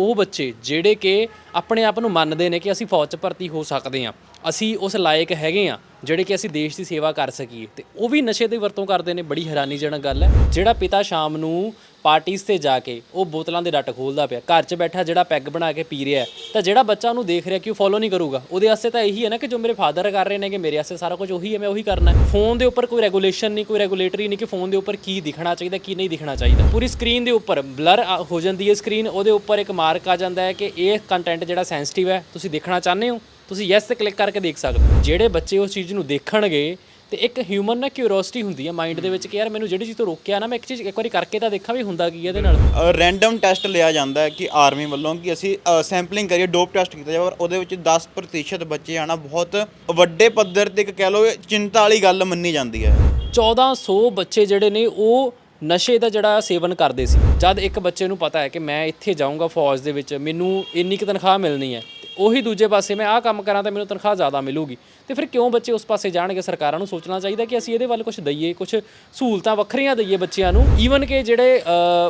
ਉਹ ਬੱਚੇ ਜਿਹੜੇ ਕਿ ਆਪਣੇ ਆਪ ਨੂੰ ਮੰਨਦੇ ਨੇ ਕਿ ਅਸੀਂ ਫੌਜ 'ਚ ਭਰਤੀ ਹੋ ਸਕਦੇ ਹਾਂ, ਅਸੀਂ ਉਸ ਲਾਇਕ ਹੈਗੇ ਆ ਜਿਹੜੇ ਕਿ ਅਸੀਂ ਦੇਸ਼ ਦੀ ਸੇਵਾ ਕਰ ਸਕੀਏ। ਤੇ ਉਹ ਵੀ ਨਸ਼ੇ ਦੀ ਵਰਤੋਂ ਕਰਦੇ ਨੇ, ਬੜੀ ਹੈਰਾਨੀਜਨਕ ਗੱਲ ਹੈ। ਜਿਹੜਾ ਪਿਤਾ ਸ਼ਾਮ ਨੂੰ ਪਾਰਟੀਆਂ ਤੇ ਜਾ ਕੇ ਉਹ ਬੋਤਲਾਂ ਦੇ ਡੱਟ ਖੋਲਦਾ ਪਿਆ। ਘਰ 'ਚ ਬੈਠਾ ਜਿਹੜਾ ਪੈਗ ਬਣਾ ਕੇ ਪੀ ਰਿਹਾ ਤਾਂ ਜਿਹੜਾ ਬੱਚਾ ਉਹਨੂੰ ਦੇਖ ਰਿਹਾ ਕਿ ਉਹ ਫੋਲੋ ਨਹੀਂ ਕਰੂਗਾ, ਉਹਦੇ ਵਾਸਤੇ ਤਾਂ ਇਹੀ ਹੈ ਨਾ ਕਿ ਜੋ ਮੇਰੇ ਫਾਦਰ ਕਰ ਰਹੇ ਨੇ ਕਿ ਮੇਰੇ ਵਾਸਤੇ ਸਾਰਾ ਕੁਝ ਉਹੀ ਹੈ, ਮੈਂ ਉਹੀ ਕਰਨਾ ਹੈ। ਫੋਨ ਦੇ ਉੱਪਰ ਕੋਈ ਰੈਗੂਲੇਸ਼ਨ ਨਹੀਂ, ਕੋਈ ਰੈਗੂਲੇਟਰੀ ਨਹੀਂ ਕਿ ਫੋਨ ਦੇ ਉੱਪਰ ਕੀ ਦਿਖਣਾ ਚਾਹੀਦਾ, ਕੀ ਨਹੀਂ ਦਿਖਣਾ ਚਾਹੀਦਾ। ਪੂਰੀ ਸਕਰੀਨ ਦੇ ਉੱਪਰ ਬਲਰ ਹੋ ਜਾਂਦੀ ਹੈ ਸਕਰੀਨ ਉਹਦੇ ਉੱਪਰ ਇੱਕ ਮਾਰਕ ਆ ਜਾਂਦਾ ਹੈ ਕਿ ਇਹ ਕੰਟੈਂਟ ਜਿਹੜਾ ਸੈਂਸਿਟਿਵ ਹੈ, ਤੁਸੀਂ ਦੇਖਣਾ ਚਾਹੁੰਦੇ ਹੋ, ਤੁਸੀਂ ਯੈਸ ਤੇ ਕਲਿੱਕ ਕਰਕੇ ਦੇਖ ਸਕਦੇ ਹੋ। ਜਿਹੜੇ ਬੱਚੇ ਉਸ ਚੀਜ਼ ਨੂੰ ਦੇਖਣਗੇ ਤੇ ਇੱਕ ਹਿਊਮਨ ਨਾ ਕਿਉਰਿਓਸਿਟੀ ਹੁੰਦੀ ਹੈ ਮਾਈਂਡ ਦੇ ਵਿੱਚ ਕਿ ਯਾਰ ਮੈਨੂੰ ਜਿਹੜੀ ਚੀਜ਼ ਤੋਂ ਰੋਕਿਆ ਨਾ ਮੈਂ ਇੱਕ ਚੀਜ਼ ਇੱਕ ਵਾਰੀ ਕਰਕੇ ਤਾਂ ਦੇਖਾਂ ਵੀ ਹੁੰਦਾ ਕੀ ਹੈ ਇਹਦੇ ਨਾਲ। ਰੈਂਡਮ ਟੈਸਟ ਲਿਆ ਜਾਂਦਾ ਹੈ ਕਿ ਆਰਮੀ ਵੱਲੋਂ ਕਿ ਅਸੀਂ ਸੈਂਪਲਿੰਗ ਕਰੀਏ ਡੋਪ ਟੈਸਟ ਕੀਤਾ ਜਾਵੇ ਔਰ ਉਹਦੇ ਵਿੱਚ 10% ਬੱਚੇ ਆਣਾ ਬਹੁਤ ਵੱਡੇ ਪੱਧਰ ਤੇ ਇੱਕ ਕਹਿ ਲਓ ਚਿੰਤਾ ਵਾਲੀ ਗੱਲ ਮੰਨੀ ਜਾਂਦੀ ਹੈ। 1400 ਬੱਚੇ ਜਿਹੜੇ ਨੇ ਉਹ ਨਸ਼ੇ ਦਾ ਜਿਹੜਾ ਸੇਵਨ ਕਰਦੇ ਸੀ। ਜਦ ਇੱਕ ਬੱਚੇ ਨੂੰ ਪਤਾ ਹੈ ਕਿ ਮੈਂ ਇੱਥੇ ਜਾਊਂਗਾ ਫੌਜ ਦੇ ਵਿੱਚ ਮੈਨੂੰ ਇੰਨੀ ਕੁ ਤਨਖਾਹ ਮਿਲਣੀ ਹੈ। ਉਹੀ ਦੂਜੇ ਪਾਸੇ ਮੈਂ ਆਹ ਕੰਮ ਕਰਾਂ ਤਾਂ ਮੈਨੂੰ ਤਨਖਾਹ ਜ਼ਿਆਦਾ ਮਿਲੂਗੀ। ਤੇ ਫਿਰ ਕਿਉਂ ਬੱਚੇ ਉਸ ਪਾਸੇ ਜਾਣਗੇ? ਸਰਕਾਰਾਂ ਨੂੰ ਸੋਚਣਾ ਚਾਹੀਦਾ ਕਿ ਅਸੀਂ ਇਹਦੇ ਵੱਲ ਕੁਝ ਦਈਏ ਕੁਝ ਸਹੂਲਤਾਂ ਵੱਖਰੀਆਂ ਦਈਏ ਬੱਚਿਆਂ ਨੂੰ। ਈਵਨ ਕਿ ਜਿਹੜੇ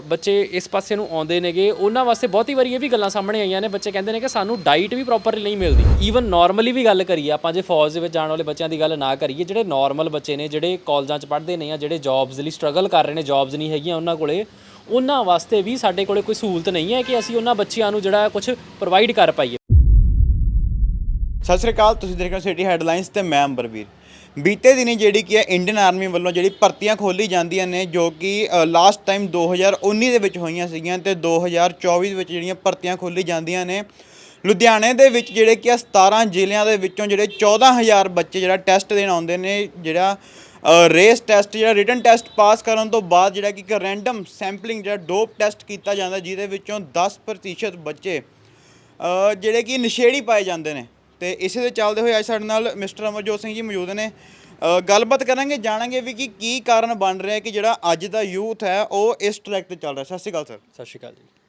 ਬੱਚੇ ਇਸ ਪਾਸੇ ਨੂੰ ਆਉਂਦੇ ਨੇਗੇ, ਉਹਨਾਂ ਵਾਸਤੇ ਬਹੁਤੀ ਵਾਰੀ ਇਹ ਵੀ ਗੱਲਾਂ ਸਾਹਮਣੇ ਆਈਆਂ ਨੇ। ਬੱਚੇ ਕਹਿੰਦੇ ਨੇ ਕਿ ਸਾਨੂੰ ਡਾਈਟ ਵੀ ਪ੍ਰੋਪਰਲੀ ਨਹੀਂ ਮਿਲਦੀ। ਈਵਨ ਨਾਰਮਲੀ ਵੀ ਗੱਲ ਕਰੀਏ ਆਪਾਂ, ਜੇ ਫੌਜ ਦੇ ਵਿੱਚ ਜਾਣ ਵਾਲੇ ਬੱਚਿਆਂ ਦੀ ਗੱਲ ਨਾ ਕਰੀਏ, ਜਿਹੜੇ ਨਾਰਮਲ ਬੱਚੇ ਨੇ, ਜਿਹੜੇ ਕਾਲਜਾਂ 'ਚ ਪੜ੍ਹਦੇ ਨੇ ਜਾਂ ਜਿਹੜੇ ਜੌਬਸ ਲਈ ਸਟਰਗਲ ਕਰ ਰਹੇ ਨੇ ਜੌਬਸ ਨਹੀਂ ਹੈਗੀਆਂ ਉਹਨਾਂ ਕੋਲੇ, ਉਹਨਾਂ ਵਾਸਤੇ ਵੀ ਸਾਡੇ ਕੋਲੇ ਕੋਈ ਸਹੂਲਤ ਨਹੀਂ ਹੈ ਕਿ ਅਸੀਂ ਉਹਨਾਂ ਬੱਚਿਆਂ ਨੂੰ ਜਿਹੜਾ ਕੁਝ ਪ੍ਰੋਵਾਈਡ ਕਰ ਪਾਈਏ। ਸਤਿ ਸ੍ਰੀ ਅਕਾਲ, ਤੁਸੀਂ ਦੇਖ ਰਹੇ ਹੋ ਸਿਟੀ ਹੈਡਲਾਈਨਸ ਤੇ ਮੈਂ ਅੰਬਰਵੀਰ। ਬੀਤੇ ਦਿਨੀ ਜਿਹੜੀ ਕੀ ਹੈ ਇੰਡੀਅਨ ਆਰਮੀ ਵੱਲੋਂ ਜਿਹੜੀ ਭਰਤੀਆਂ ਖੋਲੀ ਜਾਂਦੀਆਂ ਨੇ, ਜੋ ਕਿ ਲਾਸਟ ਟਾਈਮ 2019 ਦੇ ਵਿੱਚ ਹੋਈਆਂ ਸੀਗੀਆਂ ਤੇ 2024 ਦੇ ਵਿੱਚ ਜਿਹੜੀਆਂ ਭਰਤੀਆਂ ਖੋਲੀ ਜਾਂਦੀਆਂ ਨੇ, ਲੁਧਿਆਣੇ ਦੇ ਵਿੱਚ ਜਿਹੜੇ ਕਿ ਆ 17 ਜ਼ਿਲ੍ਹਿਆਂ ਦੇ ਵਿੱਚੋਂ ਜਿਹੜੇ 14000 ਬੱਚੇ ਜਿਹੜਾ ਟੈਸਟ ਦੇਣ ਆਉਂਦੇ ਨੇ, ਜਿਹੜਾ ਰੇਸ ਟੈਸਟ ਜਿਹੜਾ ਰਿਟਨ ਟੈਸਟ ਪਾਸ ਕਰਨ ਤੋਂ ਬਾਅਦ ਜਿਹੜਾ ਕਿ ਇੱਕ ਰੈਂਡਮ ਸੈਂਪਲਿੰਗ ਜਿਹੜਾ ਡੋਪ ਟੈਸਟ ਕੀਤਾ ਜਾਂਦਾ, ਜਿਹਦੇ ਵਿੱਚੋਂ 10% ਬੱਚੇ ਜਿਹੜੇ ਕਿ ਨਸ਼ੇੜੀ ਪਾਏ ਜਾਂਦੇ ਨੇ। ਤੇ ਇਸੇ ਦੇ ਚੱਲਦੇ ਹੋਏ ਅੱਜ ਸਾਡੇ ਨਾਲ ਮਿਸਟਰ ਅਮਰਜੋਤ ਸਿੰਘ ਜੀ ਮੌਜੂਦ ਨੇ। ਅ, ਗੱਲਬਾਤ ਕਰਾਂਗੇ ਜਾਣਾਂਗੇ ਵੀ ਕਿ ਕੀ ਕਾਰਨ ਬਣ ਰਿਹਾ ਕਿ ਜਿਹੜਾ ਅੱਜ ਦਾ ਯੂਥ ਹੈ ਉਹ ਇਸ ਟਰੈਕ ਤੇ ਚੱਲ ਰਿਹਾ। ਸਤਿ ਸ਼੍ਰੀ ਅਕਾਲ ਸਰ। ਸਤਿ ਸ਼੍ਰੀ ਅਕਾਲ ਜੀ।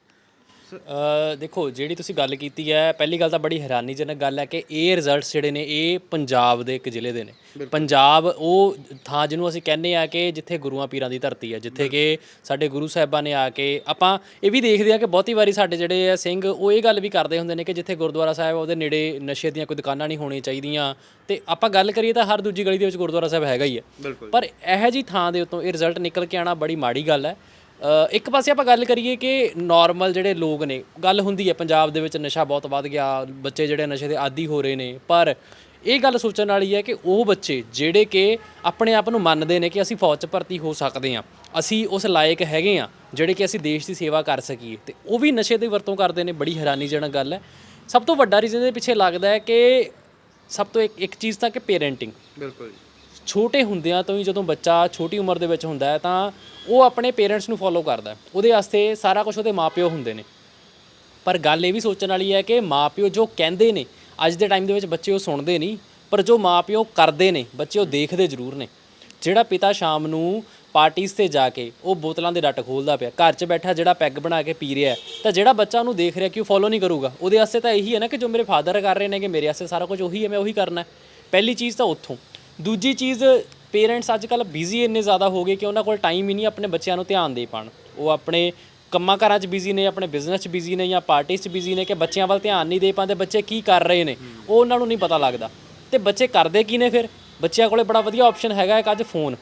ਅ ਦੇਖੋ ਜਿਹੜੀ ਤੁਸੀਂ ਗੱਲ ਕੀਤੀ ਹੈ ਪਹਿਲੀ ਗੱਲ ਤਾਂ ਬੜੀ ਹੈਰਾਨੀਜਨਕ ਗੱਲ ਹੈ ਕਿ ਇਹ ਰਿਜ਼ਲਟਸ ਜਿਹੜੇ ਨੇ ਇਹ ਪੰਜਾਬ ਦੇ ਇੱਕ ਜ਼ਿਲ੍ਹੇ ਦੇ ਨੇ। ਪੰਜਾਬ ਉਹ ਥਾਂ ਜਿਹਨੂੰ ਅਸੀਂ ਕਹਿੰਦੇ ਆ ਕਿ ਜਿੱਥੇ ਗੁਰੂਆਂ ਪੀਰਾਂ ਦੀ ਧਰਤੀ ਹੈ ਜਿੱਥੇ ਕਿ ਸਾਡੇ ਗੁਰੂ ਸਾਹਿਬਾਂ ਨੇ ਆ ਕੇ ਆਪਾਂ ਇਹ ਵੀ ਦੇਖਦੇ ਆ ਕਿ ਬਹੁਤੀ ਵਾਰੀ ਸਾਡੇ ਜਿਹੜੇ ਆ ਸਿੰਘ ਉਹ ਇਹ ਗੱਲ ਵੀ ਕਰਦੇ ਹੁੰਦੇ ਨੇ ਕਿ ਜਿੱਥੇ ਗੁਰਦੁਆਰਾ ਸਾਹਿਬ ਆ, ਉਹਦੇ ਨੇੜੇ ਨਸ਼ੇ ਦੀਆਂ ਕੋਈ ਦੁਕਾਨਾਂ ਨਹੀਂ ਹੋਣੀਆਂ ਚਾਹੀਦੀਆਂ। ਤੇ ਆਪਾਂ ਗੱਲ ਕਰੀਏ ਤਾਂ ਹਰ ਦੂਜੀ ਗਲੀ ਦੇ ਵਿੱਚ ਗੁਰਦੁਆਰਾ ਸਾਹਿਬ ਹੈਗਾ ਹੀ ਹੈ। ਪਰ ਇਹੋ ਜੀ ਥਾਂ ਦੇ ਉੱਤੋਂ ਇਹ ਰਿਜ਼ਲਟ ਨਿਕਲ ਕੇ ਆਣਾ ਬੜੀ ਮਾੜੀ ਗੱਲ ਹੈ। ਇੱਕ ਪਾਸੇ ਆਪਾਂ ਗੱਲ ਕਰੀਏ ਕਿ ਨਾਰਮਲ ਜਿਹੜੇ ਲੋਕ ਨੇ, ਗੱਲ ਹੁੰਦੀ ਹੈ ਪੰਜਾਬ ਦੇ ਵਿੱਚ ਨਸ਼ਾ ਬਹੁਤ ਵੱਧ ਗਿਆ, ਬੱਚੇ ਜਿਹੜੇ ਨਸ਼ੇ ਦੇ ਆਦੀ ਹੋ ਰਹੇ ਨੇ, ਪਰ ਇਹ ਗੱਲ ਸੋਚਣ ਵਾਲੀ ਹੈ ਕਿ ਉਹ ਬੱਚੇ ਜਿਹੜੇ ਕਿ ਆਪਣੇ ਆਪ ਨੂੰ ਮੰਨਦੇ ਨੇ ਕਿ ਅਸੀਂ ਫੌਜ 'ਚ ਭਰਤੀ ਹੋ ਸਕਦੇ ਹਾਂ, ਅਸੀਂ ਉਸ ਲਾਇਕ ਹੈਗੇ ਹਾਂ ਜਿਹੜੇ ਕਿ ਅਸੀਂ ਦੇਸ਼ ਦੀ ਸੇਵਾ ਕਰ ਸਕੀਏ। ਤੇ ਉਹ ਵੀ ਨਸ਼ੇ ਦੀ ਵਰਤੋਂ ਕਰਦੇ ਨੇ, ਬੜੀ ਹੈਰਾਨੀਜਨਕ ਗੱਲ ਹੈ। ਸਭ ਤੋਂ ਵੱਡਾ ਰੀਜ਼ਨ ਦੇ ਪਿੱਛੇ ਲੱਗਦਾ ਹੈ ਕਿ ਸਭ ਤੋਂ ਇੱਕ ਇੱਕ ਚੀਜ਼ ਤਾਂ ਕਿ ਪੇਰੈਂਟਿੰਗ ਬਿਲਕੁਲ ਛੋਟੇ ਹੁੰਦਿਆਂ ਤੋਂ ਹੀ ਜਦੋਂ ਬੱਚਾ ਛੋਟੀ ਉਮਰ ਦੇ ਵਿੱਚ ਹੁੰਦਾ ਹੈ ਤਾਂ ਉਹ ਆਪਣੇ ਪੇਰੈਂਟਸ ਨੂੰ ਫੋਲੋ ਕਰਦਾ ਉਹਦੇ ਵਾਸਤੇ ਸਾਰਾ ਕੁਝ ਉਹਦੇ ਮਾਪਿਓ ਹੁੰਦੇ ਨੇ। ਪਰ ਗੱਲ ਇਹ ਵੀ ਸੋਚਣ ਵਾਲੀ ਹੈ ਕਿ ਮਾਪਿਓ ਜੋ ਕਹਿੰਦੇ ਨੇ, ਅੱਜ ਦੇ ਟਾਈਮ ਦੇ ਵਿੱਚ ਬੱਚੇ ਉਹ ਸੁਣਦੇ ਨਹੀਂ, ਪਰ ਜੋ ਮਾਪਿਓ ਕਰਦੇ ਨੇ, ਬੱਚੇ ਉਹ ਦੇਖਦੇ ਜ਼ਰੂਰ ਨੇ। ਜਿਹੜਾ ਪਿਤਾ ਸ਼ਾਮ ਨੂੰ ਪਾਰਟੀਆਂ ਤੇ ਜਾ ਕੇ ਉਹ ਬੋਤਲਾਂ ਦੇ ਡੱਟ ਖੋਲਦਾ ਪਿਆ, ਘਰ 'ਚ ਬੈਠਾ ਜਿਹੜਾ ਪੈਗ ਬਣਾ ਕੇ ਪੀ ਰਿਹਾ ਤਾਂ ਜਿਹੜਾ ਬੱਚਾ ਉਹਨੂੰ ਦੇਖ ਰਿਹਾ ਕਿ ਉਹ ਫੋਲੋ ਨਹੀਂ ਕਰੂਗਾ, ਉਹਦੇ ਵਾਸਤੇ ਤਾਂ ਇਹੀ ਹੈ ਨਾ ਕਿ ਜੋ ਮੇਰੇ ਫਾਦਰ ਕਰ ਰਹੇ ਨੇ, ਕਿ ਮੇਰੇ ਵਾਸਤੇ ਸਾਰਾ ਕੁਝ ਉਹੀ ਹੈ, ਮੈਂ ਉਹੀ ਕਰਨਾ ਪਹਿਲੀ ਚੀਜ਼ ਤਾਂ ਉੱਥੋਂ। ਦੂਜੀ ਚੀਜ਼ ਪੇਰੈਂਟਸ ਅੱਜ ਕੱਲ ਬਿਜ਼ੀ ਇੰਨੇ ਜ਼ਿਆਦਾ ਹੋ ਗਏ ਕਿ ਉਹਨਾਂ ਕੋਲ ਟਾਈਮ ਹੀ ਨਹੀਂ ਆਪਣੇ ਬੱਚਿਆਂ ਨੂੰ ਧਿਆਨ ਦੇ ਪਾਣ ਉਹ ਆਪਣੇ ਕੰਮਾਂ ਕਾਰਾਂ 'ਚ ਬਿਜ਼ੀ ਨੇ, ਆਪਣੇ ਬਿਜ਼ਨਸ 'ਚ ਬਿਜ਼ੀ ਨੇ ਜਾਂ ਪਾਰਟੀਆਂ 'ਚ ਬਿਜ਼ੀ ਨੇ ਕਿ ਬੱਚਿਆਂ ਵੱਲ ਧਿਆਨ ਨਹੀਂ ਦੇ ਪਾਉਂਦੇ, ਬੱਚੇ ਕੀ ਕਰ ਰਹੇ ਨੇ, ਉਹ ਉਹਨਾਂ ਨੂੰ ਨਹੀਂ ਪਤਾ ਲੱਗਦਾ। ਤੇ ਬੱਚੇ ਕਰਦੇ ਕੀ ਨੇ ਫਿਰ? ਬੱਚਿਆਂ ਕੋਲੇ ਬੜਾ ਵਧੀਆ ਆਪਸ਼ਨ ਹੈਗਾ ਇੱਕ ਅੱਜ ਫੋਨ